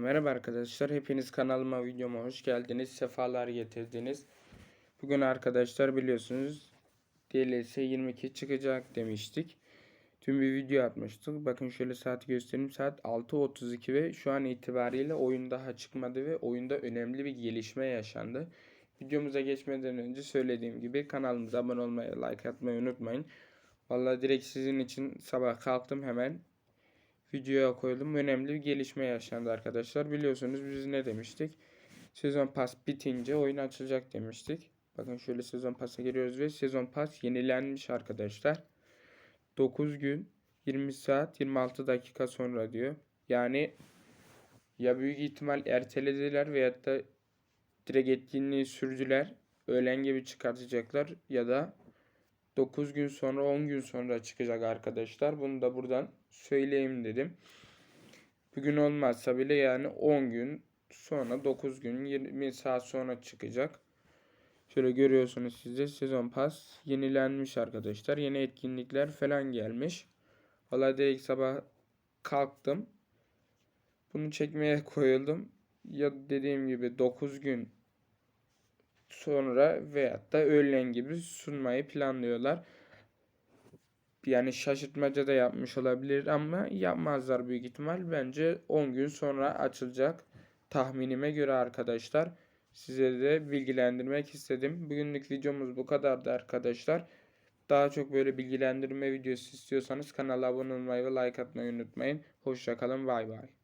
merhaba arkadaşlar. Hepiniz kanalıma videoma hoş geldiniz. Sefalar getirdiniz. Bugün arkadaşlar biliyorsunuz DLS 22 çıkacak demiştik. Tüm bir video atmıştık. Bakın şöyle saat göstereyim. Saat 6.32 ve şu an itibariyle oyun daha çıkmadı ve oyunda önemli bir gelişme yaşandı. Videomuza geçmeden önce söylediğim gibi kanalımıza abone olmayı, like atmayı unutmayın. Vallahi direkt sizin için sabah kalktım hemen videoya koydum. Önemli bir gelişme yaşandı arkadaşlar. Biliyorsunuz biz ne demiştik? Sezon pas bitince oyun açılacak demiştik. Bakın şöyle sezon pasa giriyoruz ve sezon pas yenilenmiş arkadaşlar. 9 gün 20 saat 26 dakika sonra diyor. Yani ya büyük ihtimal ertelediler veyahut da direkt etkinliği sürdüler. Öğlen gibi çıkartacaklar ya da 9 gün sonra 10 gün sonra çıkacak arkadaşlar. Bunu da buradan söyleyeyim dedim. Bugün olmazsa bile yani 10 gün sonra 9 gün 20 saat sonra çıkacak. Şöyle görüyorsunuz sizde sezon pas yenilenmiş arkadaşlar. Yeni etkinlikler falan gelmiş. Valla direkt sabah kalktım. Bunu çekmeye koyuldum. Ya dediğim gibi 9 gün sonra veyahut da öğlen gibi sunmayı planlıyorlar. Yani şaşırtmaca da yapmış olabilir ama yapmazlar büyük ihtimal. Bence 10 gün sonra açılacak tahminime göre arkadaşlar. Size de bilgilendirmek istedim. Bugünlük videomuz bu kadardı arkadaşlar. Daha çok böyle bilgilendirme videosu istiyorsanız kanala abone olmayı ve like atmayı unutmayın. Hoşçakalın bay bay.